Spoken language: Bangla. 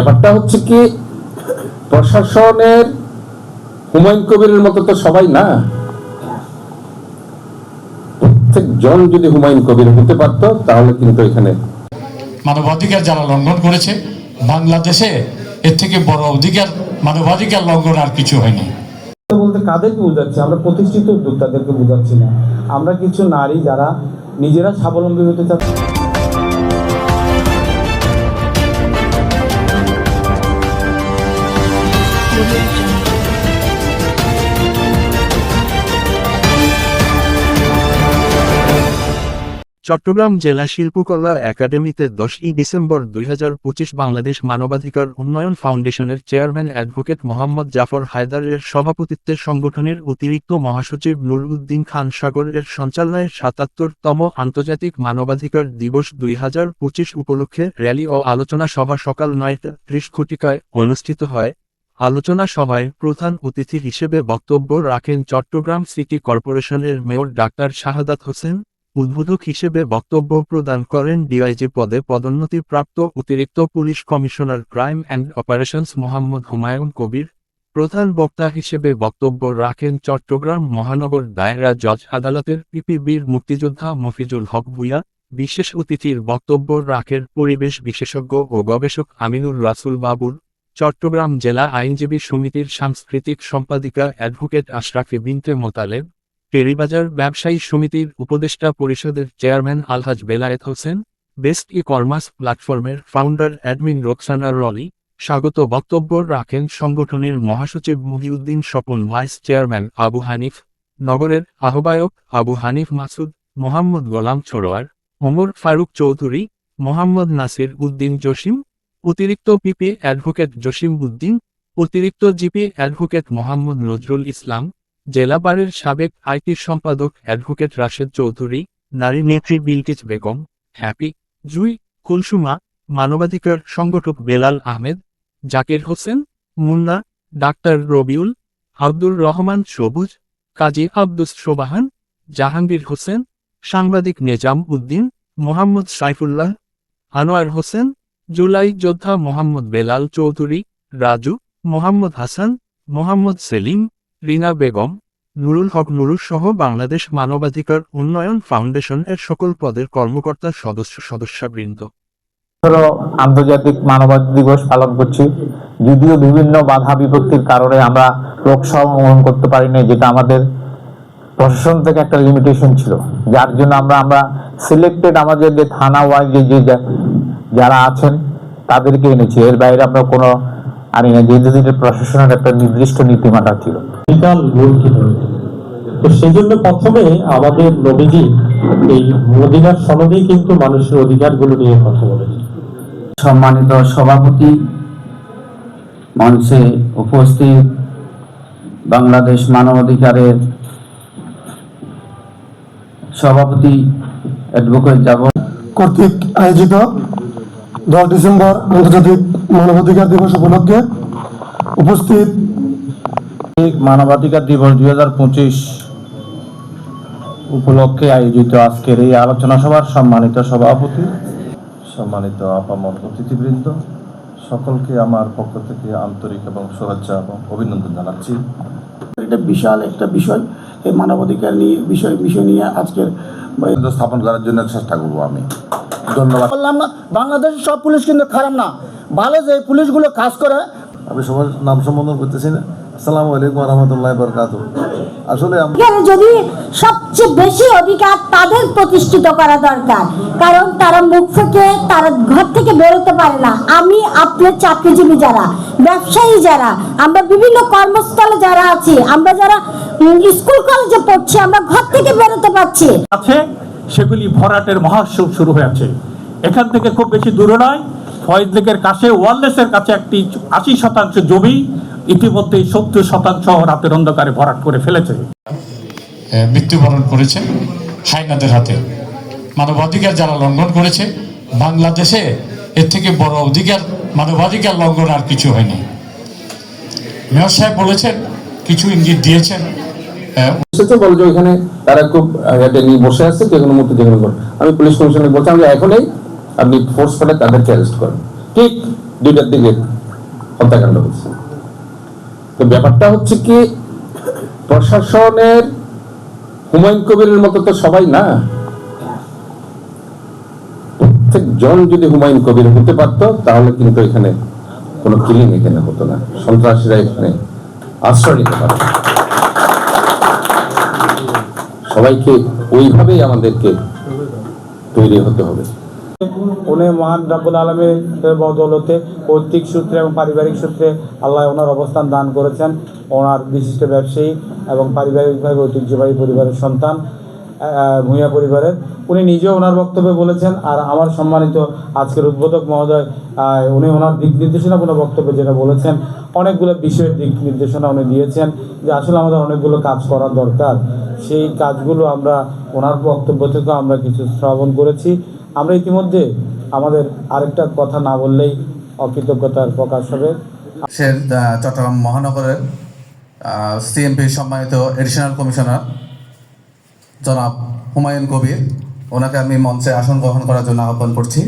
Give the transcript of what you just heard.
ব্যাপারটা হচ্ছে কি প্রশাসনের হুমায়ুন কবিরের মতো তো সবাই না। প্রত্যেকজন যদি হুমায়ুন কবির হতে পারতো তাহলে কিন্তু এখানে মানবাধিকার যারা লঙ্ঘন করেছে বাংলাদেশে এর থেকে বড় অধিকার মানবাধিকার লঙ্ঘন আর কিছু হয়নি। বলতে কাদেরকে বোঝাচ্ছি? আমরা প্রতিষ্ঠিত উদ্যোক্তাদেরকে বোঝাচ্ছি না। আমরা কিছু নারী যারা নিজেরা স্বাবলম্বী হতে চাচ্ছে চট্টগ্রাম জেলা শিল্পকলা একাডেমিতে দশই ডিসেম্বর দুই হাজার পঁচিশ বাংলাদেশ মানবাধিকার উন্নয়ন ফাউন্ডেশনের চেয়ারম্যান অ্যাডভোকেট মোহাম্মদ জাফর হায়দারের সভাপতিত্বে সংগঠনের অতিরিক্ত মহাসচিব নুরউদ্দিন খান সাগরের সঞ্চালনায় সাতাত্তরতম আন্তর্জাতিক মানবাধিকার দিবস দুই হাজার পঁচিশ উপলক্ষে র্যালি ও আলোচনা সভা সকাল নয়টা ত্রিশ ঘটিকায় অনুষ্ঠিত হয়। আলোচনা সভায় প্রধান অতিথি হিসেবে বক্তব্য রাখেন চট্টগ্রাম সিটি কর্পোরেশনের মেয়র ডাক্তার শাহাদাত হোসেন। উদ্বোধক হিসেবে বক্তব্য প্রদান করেন ডিআইজি পদে পদোন্নতিপ্রাপ্ত অতিরিক্ত police commissioner crime and operations Mohammad Humayun Kabir. প্রধান বক্তা হিসেবে বক্তব্য রাখেন চট্টগ্রাম মহানগর দায়রা জজ আদালতের পিপিবির মুক্তিযোদ্ধা মফিজুল হক ভুইয়া বিশেষ অতিথির বক্তব্য রাখেন পরিবেশ বিশেষজ্ঞ ও গবেষক আমিনুর রাসুল বাবুর চট্টগ্রাম জেলা আইনজীবী সমিতির সাংস্কৃতিক সম্পাদিকা অ্যাডভোকেট আশরাফি বিনতে মোতালেব টেরিবাজার ব্যবসায়ী সমিতির উপদেষ্টা পরিষদের chairman Alhaj Belayet Hossain, best e commerce প্ল্যাটফর্মের ফাউন্ডার অ্যাডমিন রোকসানা রলি, স্বাগত বক্তব্য রাখেন সংগঠনের মহাসচিব মুহিউদ্দিন স্বপন, ভাইস চেয়ারম্যান আবু হানিফ, নগরের আহ্বায়ক আবু হানিফ মাসুদ, মোহাম্মদ গোলাম ছোড়োয়ার ওমর ফারুক চৌধুরী, মোহাম্মদ নাসির উদ্দিন জসিম অতিরিক্ত পিপি অ্যাডভোকেট জসিম উদ্দিন, অতিরিক্ত জিপি অ্যাডভোকেট মোহাম্মদ নজরুল ইসলাম, জেলা বারের সাবেক আইটি সম্পাদক অ্যাডভোকেট রাশেদ চৌধুরী, নারী নেত্রী বিলকিস বেগম, হ্যাপি, জুই, কুলসুমা, মানবাধিকার সংগঠক বেলাল আহমেদ, জাকির হোসেন, মুন্না, ডাক্তার রবিউল, আব্দুর রহমান সবুজ, কাজী আব্দুস সোবাহান, জাহাঙ্গীর হোসেন, সাংবাদিক নেজাম উদ্দিন, মোহাম্মদ সাইফুল্লাহ, আনোয়ার হোসেন জুলাই যোদ্ধা মোহাম্মদ বেলাল চৌধুরী, রাজু, মোহাম্মদ হাসান, মোহাম্মদ সেলিম, রিনা বেগম, নুরুল হক নুরুল সহ বাংলাদেশ মানবাধিকার উন্নয়ন ফাউন্ডেশন এর সকল পদের কর্মকর্তা সদস্য সদস্যবৃন্দ। ধরো আন্তর্জাতিক মানবাধিকার দিবস পালন করছি। যদিও বিভিন্ন বাধা বিপত্তির কারণে আমরা লোকসভা গ্রহণ করতে পারি না যেটা আমাদের প্রশাসন থেকে একটা লিমিটেশন ছিল। যার জন্য আমরা আমরা সিলেক্টেড আমাদের যে থানা ওয়াইজ যা- যারা আছেন তাদেরকে এনেছি। এর বাইরে আমরা কোনো আনি না যেহেতু এটা প্রশাসনের একটা নির্দিষ্ট নীতিমালা ছিল। ভুল তো সেই জন্য প্রথমে আমাদের নবীজি এই মদিনার সনদেই কিন্তু মানুষের অধিকারগুলো নিয়ে কথা বলেছে সম্মানিত সভাপতি মঞ্চে উপস্থিত বাংলাদেশ মানবাধিকারের সভাপতি অ্যাডভোকেট যাব কর্তৃক আয়োজিত দশ ডিসেম্বর আন্তর্জাতিক মানবাধিকার দিবস উপলক্ষে উপস্থিত মানবাধিকার দিবস দুই হাজার পঁচিশ উপলক্ষে আয়োজিত আজকের এই আলোচনা সভার সম্মানিত সভাপতি সম্মানিত আপামর অতিথিবৃন্দ সকলকে আমার পক্ষ থেকে আন্তরিক এবং শুভেচ্ছা এবং অভিনন্দন জানাচ্ছি। এটা বিশাল একটা বিষয়। এই মানবাধিকার নিয়ে বিষয় বিষয় নিয়ে আজকের স্থাপন করার জন্য চেষ্টা করব আমি। ধন্যবাদ। বললাম না বাংলাদেশের সব পুলিশ কিন্তু খারাপ না। ভালো যে পুলিশগুলো কাজ করে। আমি সবার নাম সম্বোধন করতেছি না। আসসালামু আলাইকুম রহমতুল্লাহ বরকাত আসলে যদি সবচেয়ে বেশি অধিকার তাদের প্রতিষ্ঠিত করা দরকার কারণ তারা মুখ থেকে তারা ঘর থেকে বেরোতে পারে না। আমি আপনার চাকরিজীবী যারা ব্যবসায়ী যারা আমরা বিভিন্ন কর্মস্থলে যারা আছি আমরা যারা স্কুল কলেজে পড়ছি আমরা ঘর থেকে বেরোতে পারছি। আছে সেগুলি ভরাটের মহাসব শুরু হয়েছে। এখান থেকে খুব বেশি দূরে নয় ফয়েজ লেকের কাছে ওয়ারলেসের কাছে একটি আশি শতাংশ জমি ইতিমধ্যেই সত্তর শতাংশ রাতের অন্ধকারে ভরাট করে ফেলেছে। মৃত্যুবরণ করেছে হাইনাদের হাতে। মানবাধিকার যারা লঙ্ঘন করেছে বাংলাদেশে এর থেকে বড় অধিকার মানবাধিকার লঙ্ঘন আর কিছু হয়নি। মেয়র সাহেব বলেছেন কিছু ইঙ্গিত দিয়েছেন। এসেছে বলে যে ওইখানে তারা খুব এটা নিয়ে বসে আছে। আমি পুলিশ এখনই আপনি ফোর্স করে তাদেরকে অ্যারেস্ট করেন। ঠিক দুইটার দিকে হত্যাকাণ্ড হয়েছে তো ব্যাপারটা হচ্ছে কি, প্রশাসনের হুমায়ুন কবিরের মতো তো সবাই না। প্রত্যেকজন যদি হুমায়ুন কবির হতে পারতো, তাহলে কিন্তু এখানে কোনো কিলিং এখানে হতো না। সন্ত্রাসীরা এখানে আশ্রয় নিতে পারত। সবাইকে ওইভাবেই আমাদেরকে তৈরি হতে হবে। উনি মহান রাবুল আলমের বদলতে পৈতৃক সূত্রে এবং পারিবারিক সূত্রে আল্লাহ ওনার অবস্থান দান করেছেন। ওনার বিশিষ্ট ব্যবসায়ী এবং পারিবারিকভাবে ঐতিহ্যবাহী পরিবারের সন্তান। ভূঁইয়া পরিবারের। উনি নিজেও ওনার বক্তব্যে বলেছেন, আর আমার সম্মানিত আজকের উদ্বোধক মহোদয় উনি ওনার দিক নির্দেশনা কোনো বক্তব্যে যেটা বলেছেন, অনেকগুলো বিষয়ের দিক নির্দেশনা উনি দিয়েছেন যে আসলে আমাদের অনেকগুলো কাজ করা দরকার। সেই কাজগুলো আমরা, ওনার বক্তব্য থেকেও আমরা কিছু শ্রবণ করেছি। আমরা ইতিমধ্যে আমাদের আরেকটা কথা না বললেই অকৃতজ্ঞতার প্রকাশ হবে। চট্টগ্রাম মহানগরের সিএমপি সম্মানিত এডিশনাল কমিশনার জনাব হুমায়ুন কবির ওনাকে আমি মঞ্চে আসন গ্রহণ করার জন্য আহ্বান করছি।